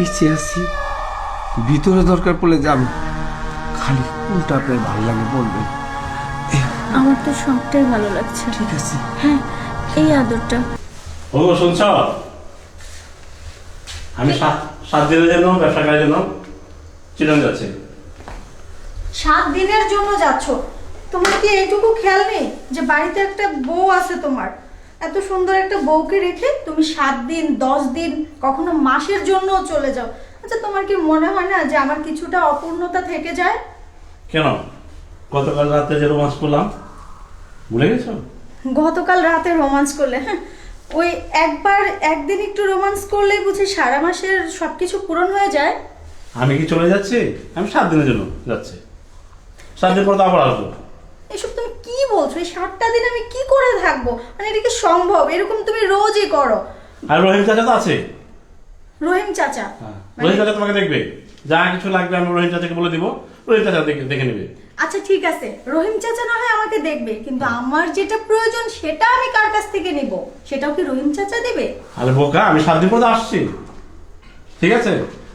পিছিয়ে আছি। ভিতরে দরকার পড়লে যাবে। খালি কোনটা আপনার ভালো লাগে বলবেন। আমার তো সবটাই ভালো লাগছে। ঠিক আছে। হ্যাঁ এই আদরটা। ও শুনছ? আমি সাত সাত দিনের জন্য ব্যবসা করার জন্য চিরন যাচ্ছি। সাত দিনের জন্য যাচ্ছ? তোমার কি এইটুকু খেয়াল নেই যে বাড়িতে একটা বউ আছে তোমার? এত সুন্দর একটা বউকে রেখে তুমি সাত দিন দশ দিন কখনো মাসের জন্যও চলে যাও। আচ্ছা তোমার কি মনে হয় না যে আমার কিছুটা অপূর্ণতা থেকে যায়? কেন? গতকাল রাতে যে রোমান্স করলাম ভুলে গেছো? গতকাল রাতে রোমান্স করলে হ্যাঁ ওই একবার একদিন একটু রোমান্স করলে বুঝি সারা মাসের সব কিছু পূরণ হয়ে যায়? আমি কি চলে যাচ্ছি? আমি সাত দিনের জন্য যাচ্ছি। সাত দিন পর তো আবার আসব। এসব তুমি বলছো? এই সাতটা দিন আমি কি করে থাকব? মানে এটা কি সম্ভব? এরকম তুমি রোজই করো। আর রহিম চাচা তো আছে। রহিম চাচা? মানে- রহিম চাচা তোমাকে দেখবে। যা কিছু লাগবে আমি রহিম চাচাকে বলে দিব। রহিম চাচা দেখে নেবে। আচ্ছা ঠিক আছে। রহিম চাচা না হয় আমাকে দেখবে কিন্তু আমার যেটা প্রয়োজন সেটা আমি কার কাছ থেকে নিব? সেটাও কি রহিম চাচা দেবে? আরে বোকা আমি সাত দিন পর আসছি। ঠিক আছে?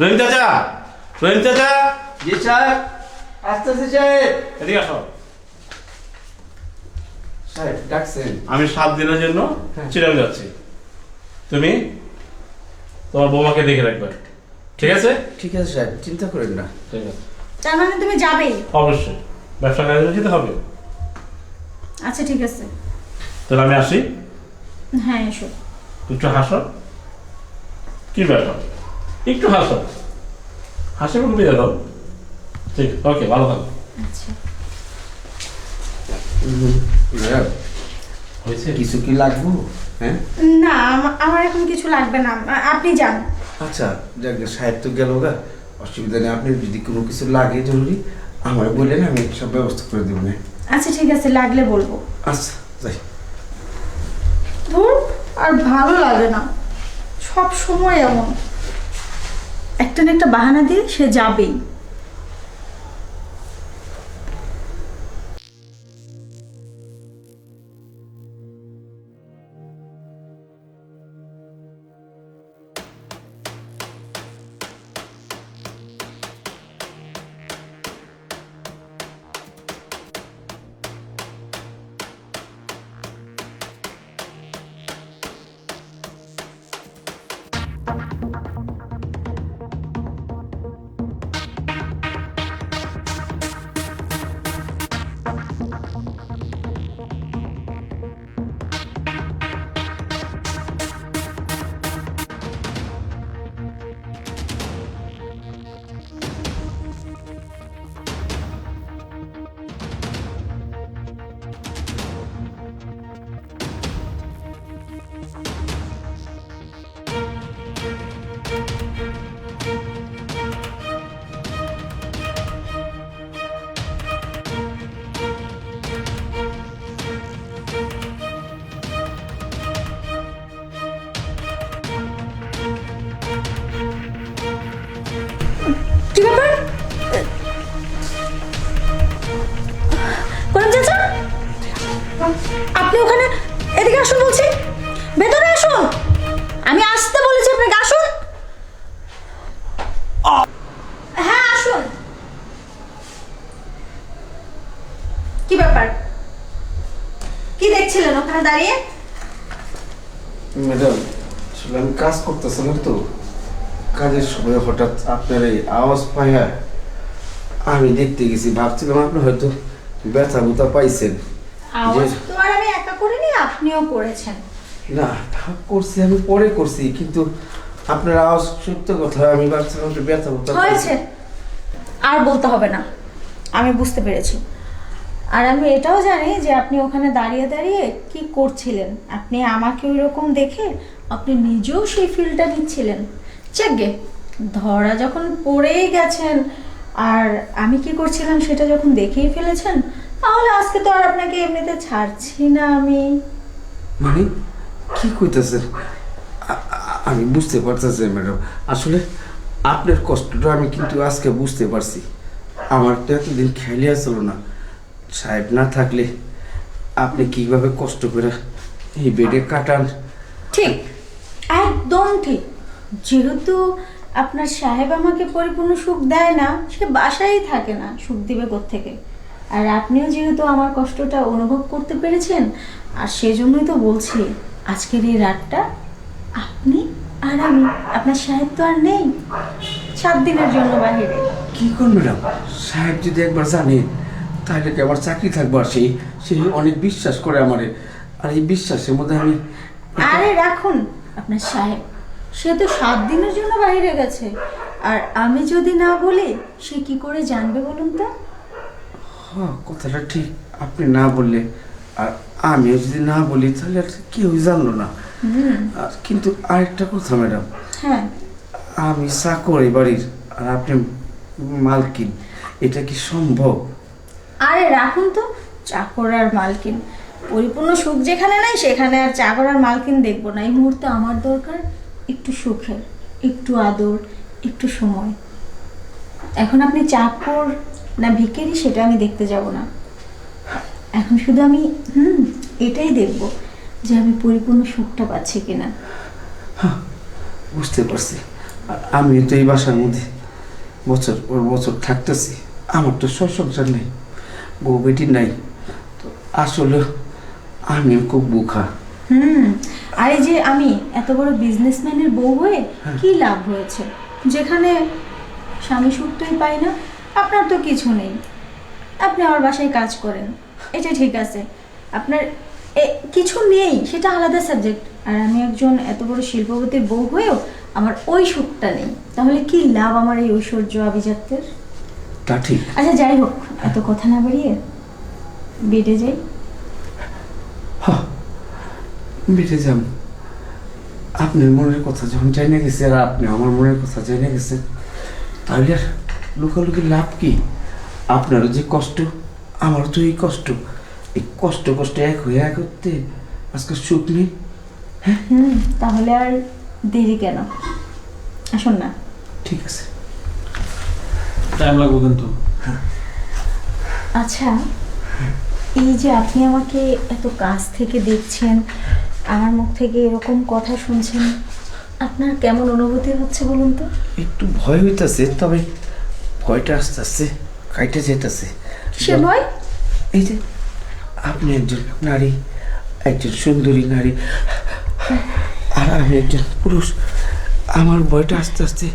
রহিম চাচা! রহিম চাচা! জি সাহেব আস্তে আস্তে সাহেব এদিকে আসো। আমি সাত দিনের জন্য হ্যাঁ। চিরাং যাচ্ছি। তুমি তোমার বৌমাকে দেখে রাখবে। ঠিক আছে? ঠিক আছে স্যার চিন্তা করেন না। ঠিক আছে। তার মানে তুমি যাবেই? অবশ্যই। ব্যবসা কাজে যেতে হবে? আচ্ছা ঠিক আছে। তাহলে আমি আসি। হ্যাঁ এসো। একটু হাসো। কি ব্যাপার? একটু হাসো। হাসি দিয়ে দাও ঠিক ওকে ভালো থাকো। আচ্ছা। কিছু কি লাগবো? হ্যাঁ? না আম- আমার এখন কিছু লাগবে না। আপনি যান। আচ্ছা যাক সাহেব তো গেল গা। অসুবিধা নেই আপনি যদি কোনো কিছু লাগে জরুরি আমায় বললেন আমি সব ব্যবস্থা করে দেবো না আচ্ছা ঠিক আছে লাগলে বলব। আচ্ছা যাই। ধুর আর ভালো লাগে না। সব সময় এমন। একটা না একটা বাহানা দিয়ে সে যাবেই। আসুন বলছি। ভেতরে আসুন। আমি আসতে বলেছি আপনাকে আসুন। হ্যাঁ আসুন। কি ব্যাপার? কি দেখছিলেন ওখানে দাঁড়িয়ে? ম্যাডাম কাজ করতেছিলাম তো। কাজের সময় হঠাৎ আপনার এই আওয়াজ পাইয়া আমি দেখতে গেছি, ভাবছিলাম আপনি হয়তো ব্যথা বুথা পাইছেন। আওয়াজ তো আর আমি একা করিনি আপনিও করেছেন। না করছি আমি পরে করছি কিন্তু আপনার আওয়াজ সত্য কথা আমি ভাবছিলাম একটু ব্যথা বুথা হয়েছে। আর বলতে হবে না। আমি বুঝতে পেরেছি। আর আমি এটাও জানি যে আপনি ওখানে দাঁড়িয়ে দাঁড়িয়ে কি করছিলেন। আপনি আমাকে ওই রকম দেখে আপনি নিজেও সেই ফিলটা নিচ্ছিলেন। চেকগে ধরা যখন পড়েই গেছেন আর আমি কি করছিলাম সেটা যখন দেখেই ফেলেছেন তাহলে আজকে তো আর আপনাকে এমনিতে ছাড়ছি না আমি। মানে? কি কইতেছেন? আমি বুঝতে পারতেছি ম্যাডাম। আসলে আপনার কষ্টটা আমি কিন্তু আজকে বুঝতে পারছি। আমার তো এতদিন খেয়ালই আসছিল না। সাহেব না থাকলে আপনি কীভাবে কষ্ট করে এই বেডে কাটান? ঠিক একদম ঠিক। যেহেতু আপনার সাহেব আমাকে পরিপূর্ণ সুখ দেয় না সে বাসায় থাকে না। সুখ দিবে থেকে আর আপনিও যেহেতু আমার কষ্টটা অনুভব করতে পেরেছেন আর সেজন্যই তো বলছি আজকের এই রাতটা আপনি আর আমি আপনার সাহেব তো আর নেই। সাত দিনের জন্য বাহিরে। কি করুন ম্যাডাম? সাহেব যদি একবার জানেন তাহলে কি আমার চাকরি থাকব আর সেই সে অনেক বিশ্বাস করে আমারে। আর এই বিশ্বাসের মধ্যে আমি আরে রাখুন আপনার সাহেব সে তো সাত দিনের জন্য বাইরে গেছে। আর আমি যদি না বলি সে কি করে জানবে বলুন তো? হ্যাঁ কথাটা ঠিক। আপনি না বললে আর আমিও যদি না বলি তাহলে আর কেউ জানলো না। আর কিন্তু আরেকটা কথা ম্যাডাম। হ্যাঁ। আমি চাকর এই বাড়ির আর আপনি মালকিন। এটা কি সম্ভব? আরে রাখুন তো। চাকর আর মালকিন। পরিপূর্ণ সুখ যেখানে নাই সেখানে আর চাকর আর মালকিন দেখব না। এই মুহূর্তে আমার দরকার একটু সুখের একটু আদর একটু সময়। এখন আপনি চাকর না ভিকেরি সেটা আমি দেখতে যাব না। এখন শুধু আমি হুম এটাই দেখব যে আমি পরিপূর্ণ সুখটা পাচ্ছি কিনা। বুঝতে পারছি। আমি তো এই বাসার মধ্যে বছর পর বছর থাকতেছি। আমার তো সয় সংসার নেই বউ বেটি নাই। তো আসলে আমিও খুব বুখা হুম আর এই যে আমি এত বড় বিজনেসম্যানের বউ হয়ে। কি লাভ হয়েছে? যেখানে স্বামী সুখটাই পাই না আপনার তো কিছু নেই। আপনি আমার বাসায় কাজ করেন। এটা ঠিক আছে। আপনার কিছু নেই সেটা আলাদা সাবজেক্ট আর আমি একজন এত বড় শিল্পপতির বউ হয়েও আমার ওই সুখটা নেই। তাহলে কি লাভ আমার এই ঐশ্বর্য আভিজাত্যের? তা ঠিক। আচ্ছা যাই হোক এত কথা না বাড়িয়ে বেডে যাই। বেটে যাম। আপনার মনের কথা যখন জানিয়ে গেছে আর আপনি আমার মনের কথা জানিয়ে গেছেন তাহলে আর লুকালুকি লাভ কি? আপনারও যে কষ্ট আমারও তো এই কষ্ট। এই কষ্ট কষ্ট এক হয়ে এক করতে আজকে সুখ নেই। হুম তাহলে আর দেরি কেন? আসুন না। ঠিক আছে। টাইম লাগবে কিন্তু। আচ্ছা এই যে আপনি আমাকে এত কাছ থেকে দেখছেন আমার মুখ থেকে এরকম কথা শুনছেন আপনার কেমন অনুভূতি হচ্ছে বলুন তো? একটু ভয় হইতাছে তবে ভয়টা আস্তে আস্তে কাইটে যেতেছে সে ভয়? এই যে আপনি একজন নারী একজন সুন্দরী নারী আর আমি একজন পুরুষ। আমার ভয়টা আস্তে আস্তে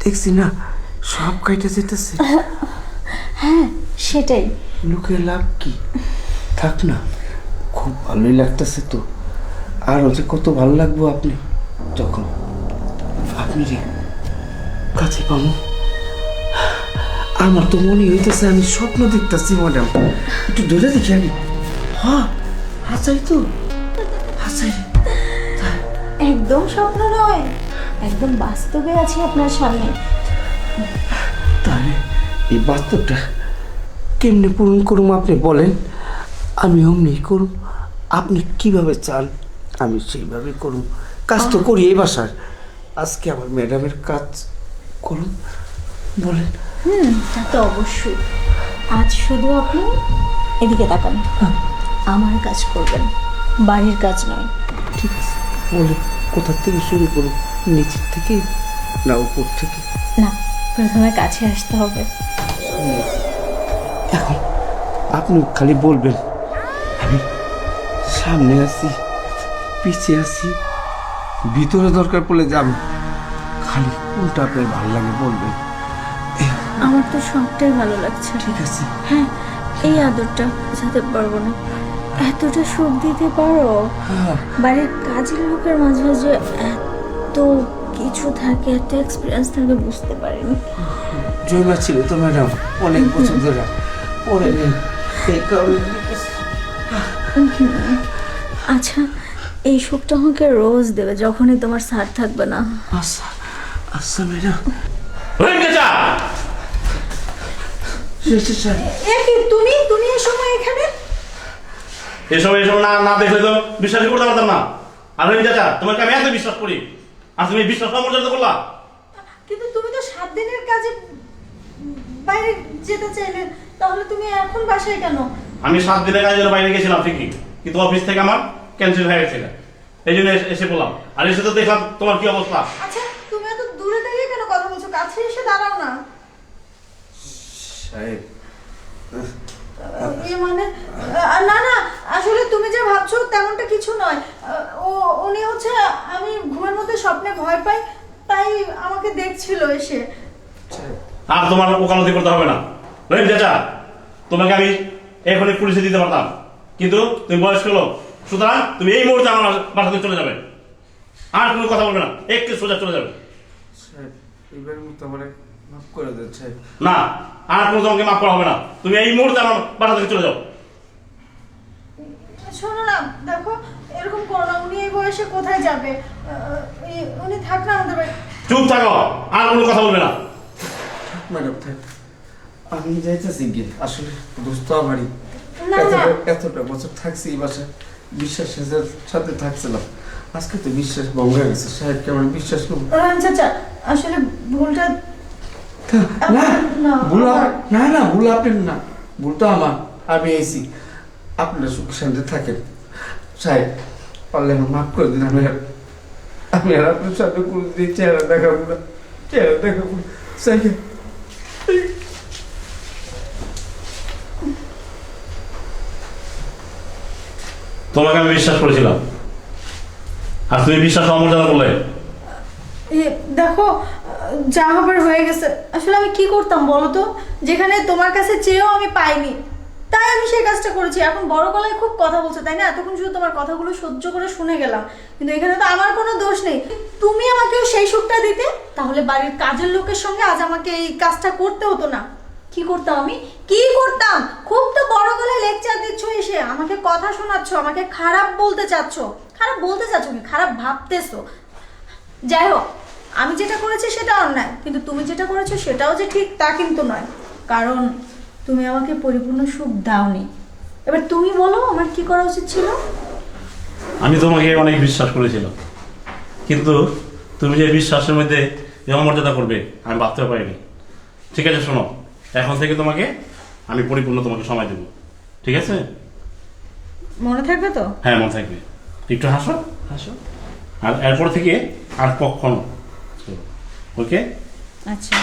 দেখছি না সব কাইটে যেতেছে? হ্যাঁ সেটাই। লোকের লাভ কি? থাক না খুব ভালোই লাগতেছে তো। আর যে কত ভালো লাগবো আপনি? যখন আপনি রে কাছে পাবো। আমার তো মনে হইতেছে আমি স্বপ্ন দেখতেছি ম্যাডাম একটু ধরে দেখি আমি। হ্যাঁ হাসাই তো। হাসাই। একদম স্বপ্ন নয় একদম বাস্তবে আছি আপনার সামনে। তাহলে এই বাস্তবটা কেমনে পূরণ করুম আপনি বলেন? আমি অমনি করুম। আপনি কীভাবে চান আমি সেইভাবে করুম। কাজ তো করি এই বাসার। আজকে আমার ম্যাডামের কাজ করুন বলেন। হুম তা তো অবশ্যই। আজ শুধু আপনি এদিকে তাকান। আমার কাজ করবেন বাড়ির কাজ নয়। ঠিক আছে বলেন কোথার থেকে শুরু করুন নিচের থেকে না উপর থেকে? না প্রথমে কাছে আসতে হবে। এখন আপনি খালি বলবেন। আমি সামনে আছি পিছিয়ে আছি ভিতরে দরকার পড়লে যাব। খালি কোনটা আপনার ভালো লাগে বলবেন। আমার তো সবটাই ভালো লাগছে। ঠিক আছে। হ্যাঁ এই আদরটা বোঝাতে পারব না। এতটা সুখ দিতে পারো? হ্যাঁ। বাড়ির কাজের লোকের মাঝে মাঝে এত কিছু থাকে এত এক্সপিরিয়েন্স থাকে বুঝতে পারিনি। জয়মা ছিল তো ম্যাডাম। অনেক বছর ধরে। পরে এই কারণে আচ্ছা এই সুখটা আমাকে রোজ দেবে যখনই তোমার সার থাকবে না। আচ্ছা আচ্ছা ম্যাডাম রহিম চাচা তুমি? তুমি এই সময় এখানে। এসব এসব না না দেখলে তো বিশ্বাসই করতে পারতাম না। আর চাচা তোমাকে আমি এত বিশ্বাস করি। আর তুমি বিশ্বাস করলা। কিন্তু তুমি তো সাত দিনের কাজে বাইরে যেতে চাইলে তাহলে তুমি এখন বাসায় কেন? আমি সাত দিনের কাজের বাইরে গেছিলাম ঠিকই। কিন্তু অফিস থেকে আমার ক্যান্সেল হয়ে গেছিল। এই জন্য এসে- এসে বললাম আর এসে তো দেখলাম তোমার কি অবস্থা। আচ্ছা তুমি এত দূরে দাঁড়িয়ে সাহেব। ইয়ে মানে না না আসলে তুমি যে ভাবছ তেমনটা কিছু নয়। ও উনি হচ্ছে আমি ঘুমের মধ্যে স্বপ্নে ভয় পাই তাই আমাকে দেখছিল এসে। আর তোমার ওকালতি করতে হবে না। রহিম চাচা তোমাকে আমি এখনই পুলিশে দিতে পারতাম। কিন্তু তুমি বয়স্ক লোক সুতরাং তুমি এই মুহূর্তে আমার বাসা চলে যাবে। আর কোনো কথা বলবে না একটু সোজা চলে যাবে। সাহেব এইবার আমার মাফ করে দেন না আর কোনো তোমাকে মাফ করা হবে না। তুমি এই মুহূর্তে আমার বাসা থেকে চলে যাও। শোনো না দেখো এরকম করো না উনি এই বয়সে কোথায় যাবে? উনি থাক না আমাদের বাড়ি। চুপ থাকো আর কোনো কথা বলবে না। ম্যাডাম থাক। আমি যাইতেছি গিয়ে আসলে দোস্ত আমারই। এতটা বছর থাকছি এই বাসায় বিশ্বাসের সাথে থাকছিলাম। আজকে তো বিশ্বাস ভঙ্গ হয়ে গেছে সাহেব কেমন বিশ্বাস করব। চাচা আসলে ভুলটা না না, ভুল না না ভুল আপনার না ভুল তো আমার। আমি এসি। আপনার সুখ শান্তি থাকেন সাহেব পারলে আমার মাফ করে দিন আমি আর আমি আর আপনার সাথে কোনোদিন চেহারা দেখাবো না। চেহারা দেখাবো না। সাহেব তোমাকে আমি বিশ্বাস করেছিলাম। আর তুমি বিশ্বাস অমর্যাদা করলে। এ, দেখো যা হবার হয়ে গেছে। আসলে আমি কি করতাম বলো তো? যেখানে তোমার কাছে চেয়েও আমি পাইনি, তাই আমি সেই কাজটা করেছি। এখন বড় গলায় খুব কথা বলছো, তাই না? এতক্ষণ শুধু তোমার কথাগুলো সহ্য করে শুনে গেলাম। কিন্তু এখানে তো আমার কোনো দোষ নেই। তুমি আমাকেও সেই সুখটা দিতে, তাহলে বাড়ির কাজের লোকের সঙ্গে আজ আমাকে এই কাজটা করতে হতো না। কি করতাম আমি? কি করতাম? খুব তো বড় গলায় লেকচার দিচ্ছ এসে। আমাকে কথা শোনাচ্ছ, আমাকে খারাপ বলতে চাচ্ছ। খারাপ বলতে চাচ্ছ কি? খারাপ ভাবতেছো। যাই হোক আমি যেটা করেছি সেটা অন্যায় কিন্তু তুমি যেটা করেছ সেটাও যে ঠিক তা কিন্তু নয়। কারণ তুমি আমাকে পরিপূর্ণ সুখ দাওনি। এবার তুমি বলো আমার কি করা উচিত ছিল? আমি তোমাকে অনেক বিশ্বাস করেছিলাম। কিন্তু তুমি যে বিশ্বাসের মধ্যে যে অমর্যাদা করবে আমি ভাবতেও পারিনি। ঠিক আছে শোনো এখন থেকে তোমাকে আমি পরিপূর্ণ তোমাকে সময় দেবো। ঠিক আছে? মনে থাকবে তো? হ্যাঁ মনে থাকবে। একটু হাসো। হাসো। আর এরপর থেকে আর কখনো ওকে আচ্ছা